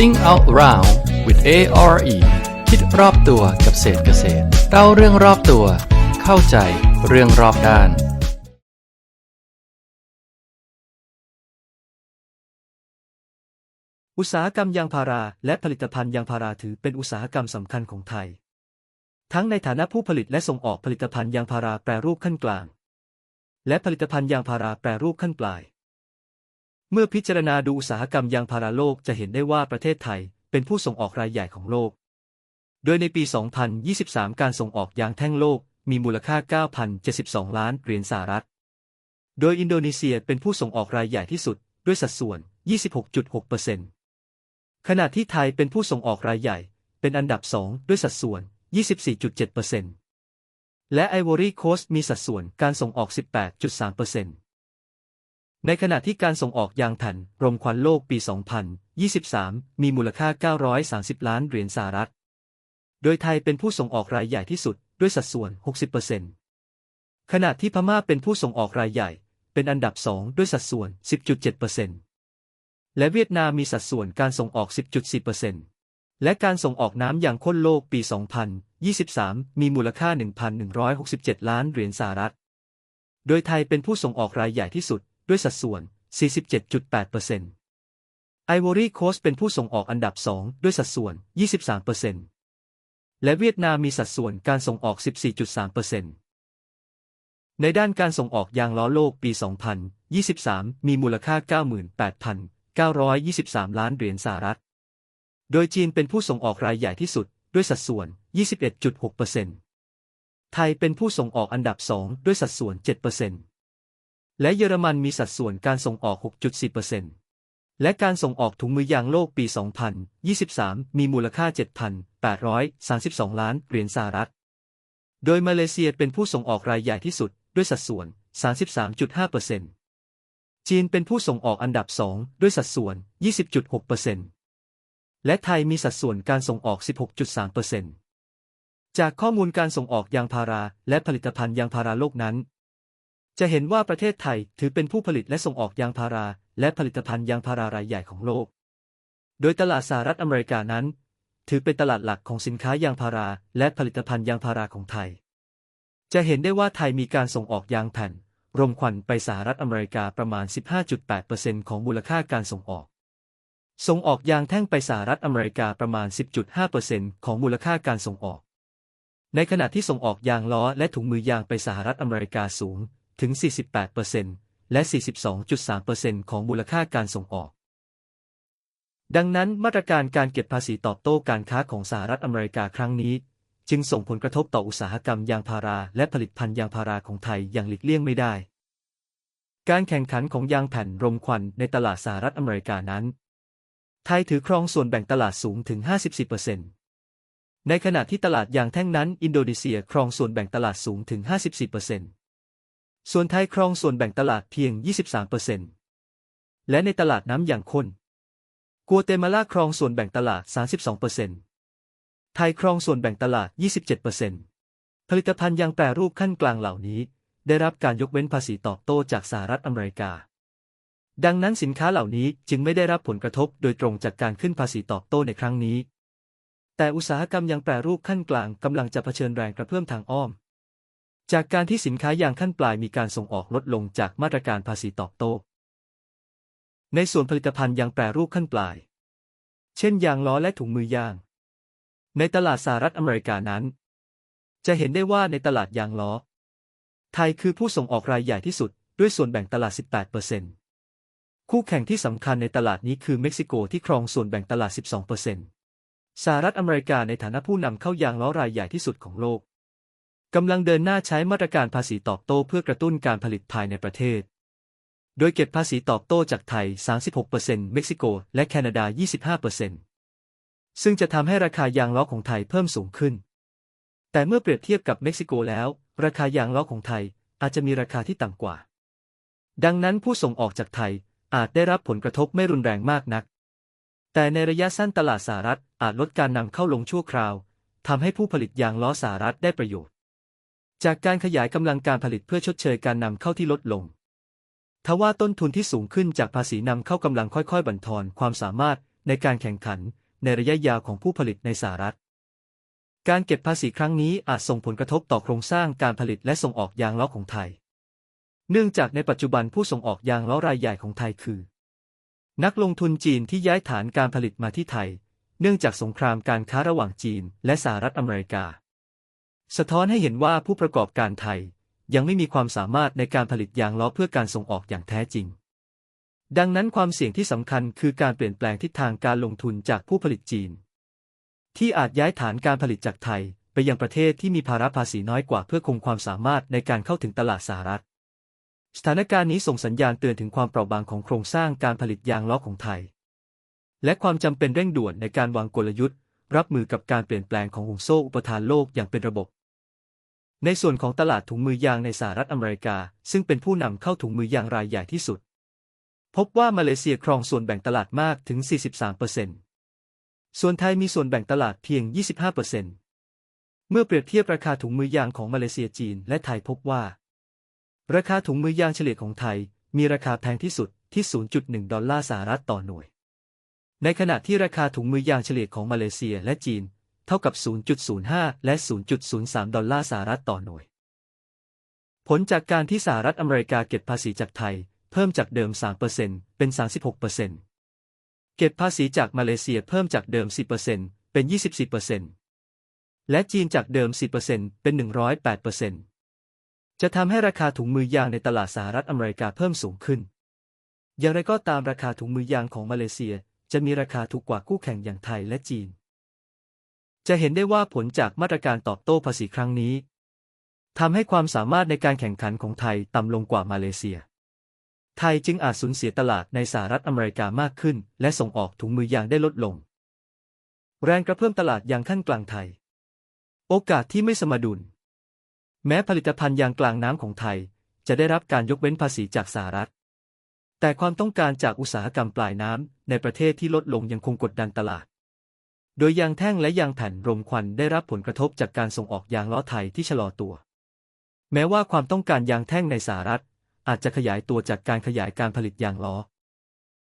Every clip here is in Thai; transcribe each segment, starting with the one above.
Think out loud with ARE คิดรอบตัวกับเศษเกษตรเล่าเรื่องรอบตัว เข้าใจเรื่องรอบด้าน อุตสาหกรรมยางพาราและผลิตภัณฑ์ยางพาราถือเป็นอุตสาหกรรมสำคัญของไทย ทั้งในฐานะผู้ผลิตและส่งออกผลิตภัณฑ์ยางพาราแปรรูปขั้นกลาง และผลิตภัณฑ์ยางพาราแปรรูปขั้นปลาย เมื่อพิจารณาดูอุตสาหกรรมยางพาราโลกจะเห็นได้ว่าประเทศไทยเป็นผู้ส่งออกรายใหญ่ของโลก โดยในปี 2023 การส่งออกยางแท่งโลกมีมูลค่า 9,072 ล้านเหรียญสหรัฐ โดยอินโดนีเซียเป็นผู้ส่งออกรายใหญ่ที่สุดด้วยสัดส่วน 26.6%ขณะที่ไทยเป็นผู้ส่งออกรายใหญ่ เป็นอันดับ 2 ด้วยสัดส่วน 24.7%และไอวอรี่โคสต์มีสัดส่วนการส่งออก 18.3% ในขณะที่การส่งออกยางแผ่นรมควันโลกปี 2023 มีมูลค่า 930 ล้านเหรียญสหรัฐ โดยไทยเป็นผู้ส่งออกรายใหญ่ที่สุดด้วยสัดส่วน 60%ขณะที่พม่าเป็นผู้ส่งออกรายใหญ่ เป็นอันดับ 2 ด้วยสัดส่วน 10.7%และเวียดนามมีสัดส่วนการส่งออก 10.4%และการส่งออกน้ำยางข้นโลกปี 2023 มีมูลค่า 1,167 ล้านเหรียญสหรัฐ โดยไทยเป็นผู้ส่งออกรายใหญ่ที่สุด ด้วยสัดส่วน 47.8%ไอวอรี่โคสเป็นผู้ส่งออกอันดับ 2 ด้วยสัดส่วน 23%และเวียดนามมีสัดส่วนการส่งออก 14.3%ในด้านการส่งออกยางล้อโลกปี 2023 มีมูลค่า 98,923 ล้านเหรียญสหรัฐ โดยจีนเป็นผู้ส่งออกรายใหญ่ที่สุด ด้วยสัดส่วน 21.6%ไทยเป็นผู้ส่งออกอันดับ 2 ด้วยสัดส่วน 7% และเยอรมันมีสัดส่วนการส่งออก 6.4%และการส่งออกถุงมือยางโลกปี 2023 มีมูลค่า 7,832 ล้านเหรียญสหรัฐ โดยมาเลเซียเป็นผู้ส่งออกรายใหญ่ที่สุดด้วยสัดส่วน 33.5%จีนเป็นผู้ส่งออกอันดับ 2 ด้วยสัดส่วน 20.6%และไทยมีสัดส่วนการส่งออก 16.3%จากข้อมูลการส่งออกยางพาราและผลิตภัณฑ์ยางพาราโลกนั้น จะเห็นว่าประเทศไทยถือเป็นผู้ผลิตและส่งออกยางพารา และผลิตภัณฑ์ยางพารารายใหญ่ของโลก โดยตลาดสหรัฐอเมริกานั้น ถือเป็นตลาดหลักของสินค้ายางพารา และผลิตภัณฑ์ยางพาราของไทย จะเห็นได้ว่าไทยมีการส่งออกยางแผ่น รวมควันไปสหรัฐอเมริกาประมาณ 15.8%ของมูลค่าการส่งออก ส่งออกยางแท่งไปสหรัฐอเมริกาประมาณ 10.5%ของมูลค่าการส่งออก ในขณะที่ส่งออกยางล้อและถุงมือยางไปสหรัฐอเมริกาสูง ถึง 48%และ 42.3%ของมูลค่าการส่งออก ดังนั้นมาตรการการเก็บภาษีตอบโต้การค้าของสหรัฐอเมริกาครั้งนี้ จึงส่งผลกระทบต่ออุตสาหกรรมยางพาราและผลิตภัณฑ์ยางพาราของไทยอย่างหลีกเลี่ยงไม่ได้ การแข่งขันของยางแผ่นรมควันในตลาดสหรัฐอเมริกานั้น ไทยถือครองส่วนแบ่งตลาดสูงถึง 54%ในขณะที่ตลาดยางแท่งนั้น อินโดนีเซียครองส่วนแบ่งตลาดสูงถึง 54% ส่วนไทยครองส่วนแบ่งตลาดเพียง 23%และในตลาดน้ำอย่างข้นกัวเตมาลาครองส่วนแบ่งตลาด 32%ไทยครองส่วนแบ่งตลาด 27%ผลิตภัณฑ์ยางแปรรูปขั้นกลางเหล่านี้ ได้รับการยกเว้นภาษีตอบโต้จากสหรัฐอเมริกา ดังนั้นสินค้าเหล่านี้จึงไม่ได้รับผลกระทบโดยตรงจากการขึ้นภาษีตอบโต้ในครั้งนี้ แต่อุตสาหกรรมยางแปรรูปขั้นกลางกำลังจะเผชิญแรงกระเพื่อมทางอ้อม จากการที่สินค้ายางขั้นปลายมีการส่งออกลดลงจากมาตรการภาษีตอบโต้ ในส่วนผลิตภัณฑ์ยางแปรรูปขั้นปลาย เช่นยางล้อและถุงมือยาง ในตลาดสหรัฐอเมริกานั้น จะเห็นได้ว่าในตลาดยางล้อ ไทยคือผู้ส่งออกรายใหญ่ที่สุด ด้วยส่วนแบ่งตลาด 18%คู่แข่งที่สำคัญในตลาดนี้คือเม็กซิโกที่ครองส่วนแบ่งตลาด 12%สหรัฐอเมริกาในฐานะผู้นำเข้ายางล้อรายใหญ่ที่สุดของโลก กำลังเดินหน้าใช้มาตรการภาษีตอบโต้เพื่อกระตุ้นการผลิตภายในประเทศ โดยเก็บภาษีตอบโต้จากไทย 36%เม็กซิโก และแคนาดา 25%ซึ่งจะทำให้ราคายางล้อของไทยเพิ่มสูงขึ้น แต่เมื่อเปรียบเทียบกับเม็กซิโกแล้ว ราคายางล้อของไทยอาจจะมีราคาที่ต่ำกว่า ดังนั้นผู้ส่งออกจากไทยอาจได้รับผลกระทบไม่รุนแรงมากนัก แต่ในระยะสั้นตลาดสหรัฐอาจลดการนำเข้าลงชั่วคราวทำให้ผู้ผลิตยางล้อสหรัฐได้ประโยชน์ จากการขยายกำลังการผลิตเพื่อชดเชยการนำเข้าที่ลดลง ทว่าต้นทุนที่สูงขึ้นจากภาษีนำเข้ากำลังค่อยๆ บั่นทอนความสามารถในการแข่งขันในระยะยาวของผู้ผลิตในสหรัฐ การเก็บภาษีครั้งนี้อาจส่งผลกระทบต่อโครงสร้างการผลิตและส่งออกยางล้อของไทย เนื่องจากในปัจจุบันผู้ส่งออกยางล้อรายใหญ่ของไทยคือ นักลงทุนจีนที่ย้ายฐานการผลิตมาที่ไทย เนื่องจากสงครามการค้าระหว่างจีนและสหรัฐอเมริกา สะท้อนให้เห็นว่าผู้ประกอบการไทย ยังไม่มีความสามารถในการผลิตยางล้อเพื่อการส่งออกอย่างแท้จริง ดังนั้นความเสี่ยงที่สำคัญคือการเปลี่ยนแปลงทิศทางการลงทุนจากผู้ผลิตจีน ที่อาจย้ายฐานการผลิตจากไทยไปยังประเทศที่มีภาระภาษีน้อยกว่าเพื่อคงความสามารถในการเข้าถึงตลาดสหรัฐ สถานการณ์นี้ส่งสัญญาณเตือนถึงความเปราะบางของโครงสร้างการผลิตยางล้อของไทย และความจำเป็นเร่งด่วนในการวางกลยุทธ์ รับมือกับการเปลี่ยนแปลงของห่วงโซ่อุปทานโลกอย่างเป็นระบบ ในส่วนของตลาดถุงมือยางในสหรัฐอเมริกา ซึ่งเป็นผู้นำเข้าถุงมือยางรายใหญ่ที่สุด พบว่ามาเลเซียครองส่วนแบ่งตลาดมากถึง 43%ส่วนไทยมีส่วนแบ่งตลาดเพียง 25%เมื่อเปรียบเทียบราคาถุงมือยางของมาเลเซียจีนและไทยพบว่า ราคาถุงมือยางเฉลี่ยของไทย มีราคาแพงที่สุดที่ 0.1 ดอลลาร์สหรัฐต่อหน่วย ในขณะที่ราคาถุงมือยางเฉลี่ยของมาเลเซียและจีน เท่ากับ 0.05 และ 0.03 ดอลลาร์สหรัฐต่อหน่วย ผลจากการที่สหรัฐอเมริกาเก็บภาษีจากไทย เพิ่มจากเดิม 3%เป็น 36%เก็บภาษีจากมาเลเซียเพิ่มจากเดิม 10%เป็น 24%และจีนจากเดิม 10%เป็น 108%จะทำให้ราคาถุงมือยางในตลาดสหรัฐอเมริกาเพิ่มสูงขึ้น อย่างไรก็ตามราคาถุงมือยางของมาเลเซียจะมีราคาถูกกว่าคู่แข่งอย่างไทยและจีน จะเห็นได้ว่าผลจากมาตรการตอบโต้ภาษีครั้งนี้ทำให้ความสามารถในการแข่งขันของไทยต่ำลงกว่ามาเลเซีย ไทยจึงอาจสูญเสียตลาดในสหรัฐอเมริกามากขึ้น และส่งออกถุงมือยางได้ลดลง แรงกระเพื่อมตลาดยางขั้นกลางไทย โอกาสที่ไม่สมดุล แม้ผลิตภัณฑ์ยางกลางน้ำของไทย จะได้รับการยกเว้นภาษีจากสหรัฐ แต่ความต้องการจากอุตสาหกรรมปลายน้ำในประเทศที่ลดลงยังคงกดดันตลาด โดยยางแท่งและยางแผ่นรมควันได้รับผลกระทบจากการส่งออกยางล้อไทยที่ชะลอตัว แม้ว่าความต้องการยางแท่งในสหรัฐ อาจจะขยายตัวจากการขยายการผลิตยางล้อ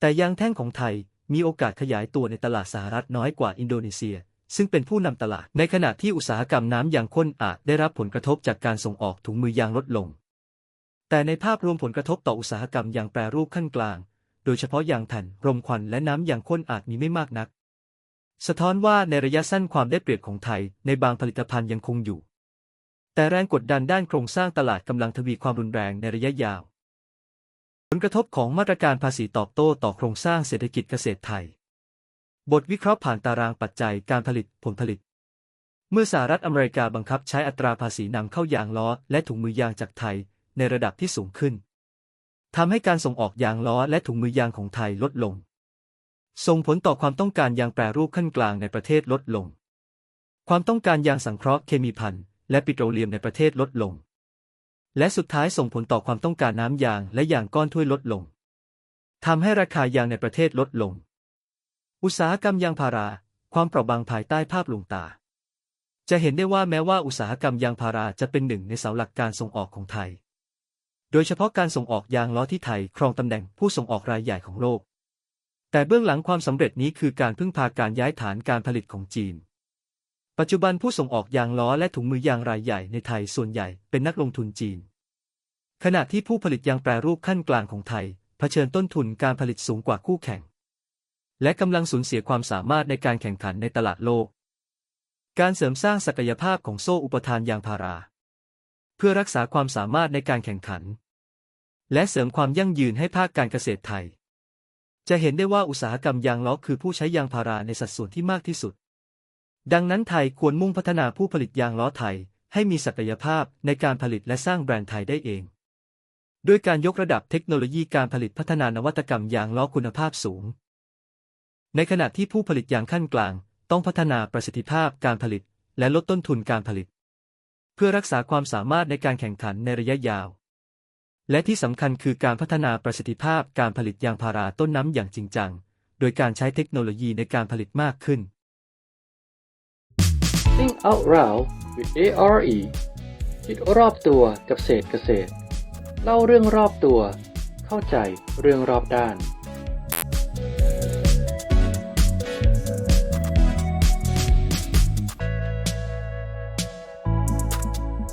แต่ยางแท่งของไทยมีโอกาสขยายตัวในตลาดสหรัฐน้อยกว่าอินโดนีเซีย ซึ่งเป็นผู้นำตลาด ในขณะที่อุตสาหกรรมน้ำยางข้นอาจได้รับผลกระทบจากการส่งออกถุงมือยางลดลง แต่ในภาพรวมผลกระทบต่ออุตสาหกรรมยางแปรรูปขั้นกลาง โดยเฉพาะยางแผ่นรมควันและน้ำยางข้นอาจมีไม่มากนัก สะท้อนว่าในระยะสั้นความได้เปรียบของไทยในบางผลิตภัณฑ์ยังคงอยู่ แต่แรงกดดันด้านโครงสร้างตลาดกำลังทวีความรุนแรงในระยะยาว ผลกระทบของมาตรการภาษีตอบโต้ต่อโครงสร้างเศรษฐกิจเกษตรไทย บทวิเคราะห์ผ่านตารางปัจจัยการผลิตผลผลิต เมื่อสหรัฐอเมริกาบังคับใช้อัตราภาษีนำเข้ายางล้อและถุงมือยางจากไทยในระดับที่สูงขึ้นทำให้การส่งออกยางล้อและถุงมือยางของไทยลดลง ส่งผลต่อความต้องการยางแปรรูปขั้นกลางในประเทศลดลง ความต้องการยางสังเคราะห์เคมีพันและปิโตรเลียมในประเทศลดลง และสุดท้ายส่งผลต่อความต้องการน้ำยางและยางก้อนถ้วยลดลงทำให้ราคายางในประเทศลดลง อุตสาหกรรมยางพารา ความเปราะบางภายใต้ภาพลวงตา จะเห็นได้ว่าแม้ว่าอุตสาหกรรมยางพาราจะเป็นหนึ่งในเสาหลักการส่งออกของไทย โดยเฉพาะการส่งออกยางล้อที่ไทย ครองตำแหน่งผู้ส่งออกรายใหญ่ของโลก แต่เบื้องหลังความสำเร็จนี้คือการพึ่งพาการย้ายฐานการผลิตของจีน ปัจจุบันผู้ส่งออกยางล้อและถุงมือยางรายใหญ่ในไทยส่วนใหญ่เป็นนักลงทุนจีน ขณะที่ผู้ผลิตยางแปรรูปขั้นกลางของไทยเผชิญต้นทุนการผลิตสูงกว่าคู่แข่ง และกำลังสูญเสียความสามารถในการแข่งขันในตลาดโลก การเสริมสร้างศักยภาพของโซ่อุปทานยางพารา เพื่อรักษาความสามารถในการแข่งขัน และเสริมความยั่งยืนให้ภาคการเกษตรไทย จะเห็นได้ว่าอุตสาหกรรมยางล้อคือผู้ใช้ยางพาราในสัดส่วนที่มากที่สุด ดังนั้นไทยควรมุ่งพัฒนาผู้ผลิตยางล้อไทย ให้มีศักยภาพในการผลิตและสร้างแบรนด์ไทยได้เอง ด้วยการยกระดับเทคโนโลยีการผลิตพัฒนานวัตกรรมยางล้อคุณภาพสูง ในขณะที่ผู้ผลิตยางขั้นกลาง ต้องพัฒนาประสิทธิภาพการผลิต และลดต้นทุนการผลิต เพื่อรักษาความสามารถในการแข่งขันในระยะยาว และที่สำคัญคือการพัฒนาประสิทธิภาพการผลิตยางพาราต้นน้ำอย่างจริงจัง โดยการใช้เทคโนโลยีในการผลิตมากขึ้น Think out loud with ARE คิดรอบตัวกับเศษเกษตร เล่าเรื่องรอบตัว เข้าใจเรื่องรอบด้าน